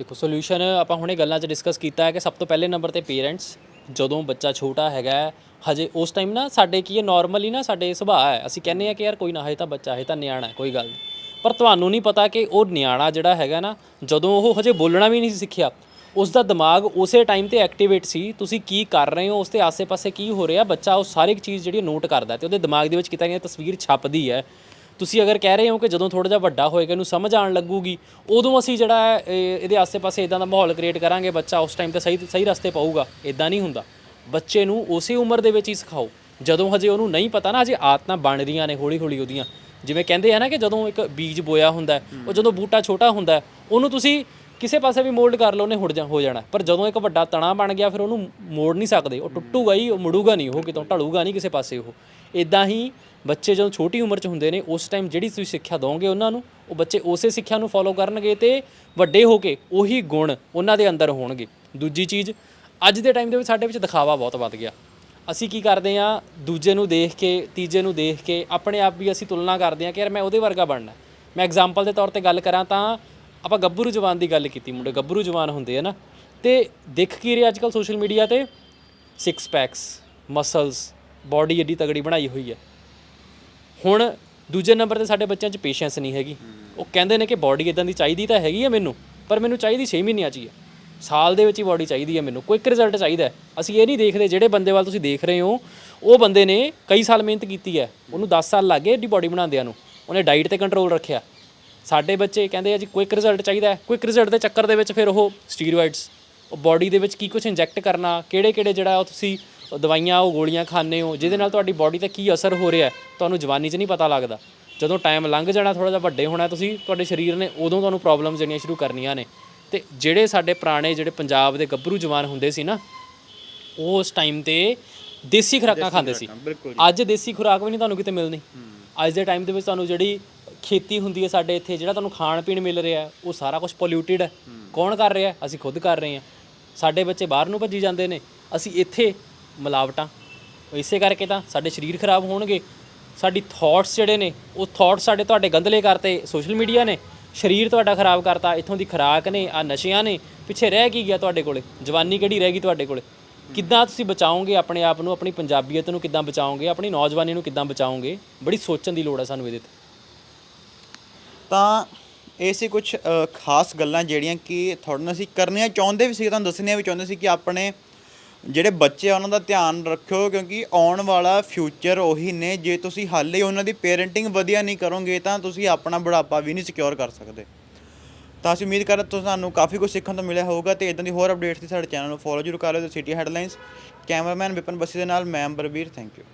ਦੇਖੋ ਸੋਲੂਸ਼ਨ ਆਪਾਂ ਹੁਣੇ ਗੱਲਾਂ 'ਚ ਡਿਸਕਸ ਕੀਤਾ ਹੈ ਕਿ ਸਭ ਤੋਂ ਪਹਿਲੇ ਨੰਬਰ ਤੇ ਪੇਰੈਂਟਸ ਜਦੋਂ ਬੱਚਾ ਛੋਟਾ ਹੈਗਾ ਹਜੇ ਉਸ ਟਾਈਮ ਨਾ ਸਾਡੇ ਕੀ ਹੈ ਨਾਰਮਲੀ ਨਾ ਸਾਡੇ ਸੁਭਾਅ ਹੈ। ਅਸੀਂ ਕਹਿੰਦੇ ਆ ਕਿ ਯਾਰ ਕੋਈ ਨਾ, ਹਜੇ ਤਾਂ ਬੱਚਾ ਹੈ ਤਾਂ ਨਿਆਣਾ ਹੈ, ਕੋਈ ਗੱਲ ਨਹੀਂ। ਪਰ ਤੁਹਾਨੂੰ ਨਹੀਂ ਪਤਾ ਕਿ ਉਹ ਨਿਆਣਾ ਜਿਹੜਾ ਹੈਗਾ ਨਾ, ਜਦੋਂ ਉਹ ਹਜੇ ਬੋਲਣਾ ਵੀ ਨਹੀਂ ਸੀ ਸਿੱਖਿਆ ਉਸ ਦਾ ਦਿਮਾਗ ਉਸੇ ਟਾਈਮ ਤੇ ਐਕਟੀਵੇਟ ਸੀ। ਤੁਸੀਂ ਕੀ ਕਰ ਰਹੇ ਹੋ ਉਸ ਦੇ ਆਸੇ-ਪਾਸੇ ਕੀ ਹੋ ਰਿਹਾ? ਬੱਚਾ ਉਹ ਸਾਰੀ ਚੀਜ਼ ਜਿਹੜੀ ਨੋਟ ਕਰਦਾ ਤੇ ਉਹਦੇ ਦਿਮਾਗ ਦੇ ਵਿੱਚ ਕਿਤੇ ਨਾ ਕਿਤੇ ਤਸਵੀਰ ਛਪਦੀ ਹੈ। ਤੁਸੀਂ ਅਗਰ ਕਹਿ ਰਹੇ ਹੋ ਕਿ ਜਦੋਂ ਥੋੜਾ ਜਿਹਾ ਵੱਡਾ ਹੋਏਗਾ, ਇਹਨੂੰ ਸਮਝ ਆਉਣ ਲੱਗੂਗੀ, ਉਦੋਂ ਅਸੀਂ ਜਿਹੜਾ ਇਹਦੇ ਆਸੇ-ਪਾਸੇ ਇਦਾਂ ਦਾ ਮਾਹੌਲ ਕ੍ਰੀਏਟ ਕਰਾਂਗੇ, ਬੱਚਾ ਉਸ ਟਾਈਮ ਤੇ ਸਹੀ ਸਹੀ ਰਸਤੇ ਪਾਊਗਾ ਇਦਾਂ ਨਹੀਂ ਹੁੰਦਾ। ਬੱਚੇ ਨੂੰ ਉਸੇ ਉਮਰ ਦੇ ਵਿੱਚ ਹੀ ਸਿਖਾਓ। ਜਦੋਂ ਹਜੇ ਉਹਨੂੰ ਨਹੀਂ ਪਤਾ ਨਾ, ਹਜੇ ਆਦਤਾਂ ਬਣ ਰਹੀਆਂ ਨੇ ਹੌਲੀ-ਹੌਲੀ ਉਹਦੀਆਂ। ਜਿਵੇਂ ਕਹਿੰਦੇ ਆ ਨਾ ਕਿ ਜਦੋਂ ਇੱਕ ਬੀਜ ਬੋਇਆ ਹੁੰਦਾ ਉਹ ਜਦੋਂ ਬੂਟਾ ਛੋਟਾ ਹੁੰਦਾ ਉਹਨੂੰ ਤੁਸੀਂ ਕਿਸੇ ਪਾਸੇ ਵੀ ਮੋਲਡ ਕਰ ਲਓ, ਉਹਨੇ ਹੁੜ ਜਾ, ਹੋ ਜਾਣਾ। ਪਰ ਜਦੋਂ ਇੱਕ ਵੱਡਾ ਤਣਾ ਬਣ ਗਿਆ, ਫਿਰ ਉਹਨੂੰ ਮੋੜ ਨਹੀਂ ਸਕਦੇ। ਉਹ ਟੁੱਟੂਗਾ ਹੀ, ਉਹ ਮੁੜੂਗਾ ਨਹੀਂ, ਉਹ ਕਿਤੋਂ ਢਲੂਗਾ ਨਹੀਂ ਕਿਸੇ ਪਾਸੇ ਉਹ। ਇਦਾਂ ਹੀ ਬੱਚੇ ਜਦੋਂ ਛੋਟੀ ਉਮਰ 'ਚ ਹੁੰਦੇ ਨੇ, ਉਸ ਟਾਈਮ ਜਿਹੜੀ ਤੁਸੀਂ ਸਿੱਖਿਆ ਦੋਗੇ ਉਹਨਾਂ ਨੂੰ, ਉਹ ਬੱਚੇ ਉਸੇ ਸਿੱਖਿਆ ਨੂੰ ਫੋਲੋ ਕਰਨਗੇ ਤੇ ਵੱਡੇ ਹੋ ਕੇ ਉਹੀ ਗੁਣ ਉਹਨਾਂ ਦੇ ਅੰਦਰ ਹੋਣਗੇ। ਦੂਜੀ ਚੀਜ਼, ਅੱਜ ਦੇ ਟਾਈਮ ਦੇ ਵਿੱਚ ਸਾਡੇ ਵਿੱਚ ਦਿਖਾਵਾ ਬਹੁਤ ਵੱਧ ਗਿਆ। ਅਸੀਂ ਕੀ ਕਰਦੇ ਆ ਦੂਜੇ ਨੂੰ ਦੇਖ ਕੇ, ਤੀਜੇ ਨੂੰ ਦੇਖ ਕੇ, ਆਪਣੇ ਆਪ ਵੀ ਅਸੀਂ ਤੁਲਨਾ ਕਰਦੇ ਆ ਕਿ ਯਾਰ ਮੈਂ ਉਹਦੇ ਵਰਗਾ ਬਣਨਾ। ਮੈਂ ਐਗਜ਼ਾਮਪਲ ਦੇ ਤੌਰ ਤੇ ਗੱਲ ਕਰਾਂ ਤਾਂ ਆਪਾਂ ਗੱਭਰੂ ਜਵਾਨ ਦੀ ਗੱਲ ਕੀਤੀ, ਮੁੰਡੇ ਗੱਭਰੂ ਜਵਾਨ ਹੁੰਦੇ ਆ ਨਾ। ਤੇ ਦਿਖ ਕੀ ਰਿਹਾ ਅੱਜਕੱਲ ਸੋਸ਼ਲ ਮੀਡੀਆ ਤੇ? ਸਿਕਸ ਪੈਕਸ ਮਸਲਸ ਬਾਡੀ ਏਡੀ ਤਗੜੀ ਬਣਾਈ ਹੋਈ ਹੈ। ਹੁਣ ਦੂਜੇ ਨੰਬਰ ਤੇ ਸਾਡੇ ਬੱਚਿਆਂ 'ਚ ਪੇਸ਼ੈਂਸ ਨਹੀਂ ਹੈਗੀ। ਉਹ ਕਹਿੰਦੇ ਨੇ ਕਿ ਬਾਡੀ ਇਦਾਂ ਦੀ ਚਾਹੀਦੀ ਤਾਂ ਹੈਗੀ ਹੈ ਮੈਨੂੰ, ਪਰ ਮੈਨੂੰ ਚਾਹੀਦੀ 6 ਮਹੀਨਿਆਂ 'ਚ ਹੀ ਹੈ। ਸਾਲ ਦੇ ਵਿੱਚ ਹੀ ਬਾਡੀ ਚਾਹੀਦੀ ਹੈ ਮੈਨੂੰ ਕੁਇਕ ਰਿਜ਼ਲਟ ਚਾਹੀਦਾ ਅਸੀਂ ਇਹ ਨਹੀਂ ਦੇਖਦੇ, ਜਿਹੜੇ ਬੰਦੇ ਵੱਲ ਤੁਸੀਂ ਦੇਖ ਰਹੇ ਹੋ, ਉਹ ਬੰਦੇ ਨੇ ਕਈ ਸਾਲ ਮਿਹਨਤ ਕੀਤੀ ਹੈ। ਉਹਨੂੰ 10 ਸਾਲ ਲੱਗੇ ਏਡੀ ਬਾਡੀ ਬਣਾਉਂਦਿਆਂ ਨੂੰ। ਉਹਨੇ ਡਾਈਟ ਤੇ ਕੰਟਰੋਲ ਰੱਖਿਆ। ਸਾਡੇ ਬੱਚੇ ਕਹਿੰਦੇ ਆ ਜੀ ਕੁਇਕ ਰਿਜ਼ਲਟ ਚਾਹੀਦਾ ਕੁਇਕ ਰਿਜ਼ਲਟ ਦੇ ਚੱਕਰ ਦੇ ਵਿੱਚ ਫਿਰ ਉਹ ਸਟੀਰੋਇਡਸ ਉਹ ਬਾਡੀ ਦੇ ਵਿੱਚ ਕੀ ਕੁਝ ਇੰਜੈਕਟ ਕਰਨਾ ਕਿਹੜੇ ਕਿਹੜੇ ਜਿਹੜਾ ਉਹ ਤੁਸੀਂ ਦਵਾਈਆਂ ਉਹ ਗੋਲੀਆਂ ਖਾਂਦੇ ਹੋ ਜਿਹਦੇ ਨਾਲ ਤੁਹਾਡੀ ਬਾਡੀ ਤੇ ਕੀ ਅਸਰ ਹੋ ਰਿਹਾ ਤੁਹਾਨੂੰ ਜਵਾਨੀ 'ਚ ਨਹੀਂ ਪਤਾ ਲੱਗਦਾ। ਜਦੋਂ ਟਾਈਮ ਲੰਘ ਜਾਣਾ ਥੋੜਾ ਜਿਹਾ ਵੱਡੇ ਹੋਣਾ ਤੁਸੀਂ ਤੁਹਾਡੇ ਸਰੀਰ ਨੇ ਉਦੋਂ ਤੁਹਾਨੂੰ ਪ੍ਰੋਬਲਮਸ ਜਿਹੜੀਆਂ ਸ਼ੁਰੂ ਕਰਨੀਆਂ ਨੇ। ਤੇ ਜਿਹੜੇ ਸਾਡੇ ਪੁਰਾਣੇ ਜਿਹੜੇ ਪੰਜਾਬ ਦੇ ਗੱਭਰੂ ਜਵਾਨ ਹੁੰਦੇ ਸੀ ਨਾ ਉਸ ਟਾਈਮ ਤੇ ਦੇਸੀ ਖੁਰਾਕਾਂ ਖਾਂਦੇ ਸੀ। ਅੱਜ ਦੇਸੀ ਖੁਰਾਕ ਵੀ ਨਹੀਂ ਤੁਹਾਨੂੰ ਕਿਤੇ ਮਿਲਣੀ। ਅੱਜ ਦੇ ਟਾਈਮ ਦੇ ਵਿੱਚ ਤੁਹਾਨੂੰ ਜਿਹੜੀ ਖੇਤੀ ਹੁੰਦੀ ਹੈ ਸਾਡੇ ਇੱਥੇ ਜਿਹੜਾ ਤੁਹਾਨੂੰ ਖਾਣ ਪੀਣ ਮਿਲ ਰਿਹਾ ਉਹ ਸਾਰਾ ਕੁਝ ਪੋਲਿਊਟਿਡ ਹੈ। ਕੌਣ ਕਰ ਰਿਹਾ? ਅਸੀਂ ਖੁਦ ਕਰ ਰਹੇ ਹਾਂ। ਸਾਡੇ ਬੱਚੇ ਬਾਹਰ ਨੂੰ ਭੱਜੀ ਜਾਂਦੇ ਨੇ। ਅਸੀਂ ਇੱਥੇ ਮਿਲਾਵਟਾਂ। ਇਸੇ ਕਰਕੇ ਤਾਂ ਸਾਡੇ ਸਰੀਰ ਖਰਾਬ ਹੋਣਗੇ। ਸਾਡੀ ਥਾਟਸ ਜਿਹੜੇ ਨੇ, ਉਹ ਥਾਟਸ ਸਾਡੇ ਤੁਹਾਡੇ ਗੰਦਲੇ ਕਰਤੇ ਸੋਸ਼ਲ ਮੀਡੀਆ ਨੇ। ਸਰੀਰ ਤੁਹਾਡਾ ਖਰਾਬ ਕਰਤਾ, ਇੱਥੋਂ ਦੀ ਖੁਰਾਕ ਨੇ ਆ ਨਸ਼ਿਆਂ ਨੇ, ਪਿੱਛੇ ਰਹਿ ਕੀ ਗਿਆ ਤੁਹਾਡੇ ਕੋਲੇ? ਜਵਾਨੀ ਕਿਹੜੀ ਰਹਿ ਗਈ ਤੁਹਾਡੇ ਕੋਲੇ? ਕਿੱਦਾਂ ਤੁਸੀਂ ਬਚਾਓਗੇ ਆਪਣੇ ਆਪ ਨੂੰ, ਆਪਣੀ ਪੰਜਾਬੀਅਤ ਨੂੰ ਕਿੱਦਾਂ ਬਚਾਓਗੇ? ਆਪਣੀ ਨੌਜਵਾਨੀ ਨੂੰ ਕਿੱਦਾਂ ਬਚਾਓਗੇ? ਬੜੀ ਸੋਚਣ ਦੀ ਲੋੜ ਹੈ ਸਾਨੂੰ ਇਹਦੇ ਤੇ। ਤਾਂ ਇਹ ਸੀ ਕੁਝ ਖਾਸ ਗੱਲਾਂ ਜਿਹੜੀਆਂ ਕਿ ਤੁਹਾਡੇ ਨਾਲ ਅਸੀਂ ਕਰਨੀਆਂ ਚਾਹੁੰਦੇ ਵੀ ਸੀ, ਤੁਹਾਨੂੰ ਦੱਸਣੀਆਂ ਵੀ ਚਾਹੁੰਦੇ ਸੀ ਕਿ ਆਪਣੇ ਜਿਹੜੇ ਬੱਚੇ ਆ, ਉਹਨਾਂ ਦਾ ਧਿਆਨ ਰੱਖਿਓ ਕਿਉਂਕਿ ਆਉਣ ਵਾਲਾ ਫਿਊਚਰ ਉਹੀ ਨੇ। ਜੇ ਤੁਸੀਂ ਹਾਲੇ ਹੀ ਉਹਨਾਂ ਦੀ ਪੇਰੈਂਟਿੰਗ ਵਧੀਆ ਨਹੀਂ ਕਰੋਗੇ, ਤਾਂ ਤੁਸੀਂ ਆਪਣਾ ਬੁਢਾਪਾ ਵੀ ਨਹੀਂ ਸਿਕਿਉਰ ਕਰ ਸਕਦੇ। ਤਾਂ ਅਸੀਂ ਉਮੀਦ ਕਰਦੇ ਹਾਂ ਤੁਹਾਨੂੰ ਕਾਫੀ ਕੁਝ ਸਿੱਖਣ ਤੋਂ ਮਿਲਿਆ ਹੋਊਗਾ ਤੇ ਇਦਾਂ ਦੀ ਹੋਰ ਅਪਡੇਟਸ ਲਈ ਸਾਡੇ ਚੈਨਲ ਨੂੰ ਫੋਲੋ ਜ਼ਰੂਰ ਕਰ ਲਿਓ। ਤੇ city headlines cameraman Vipan Bassi ਦੇ ਨਾਲ, ਮੈਂ ਅੰਬਰਵੀਰ ਥੈਂਕ ਯੂ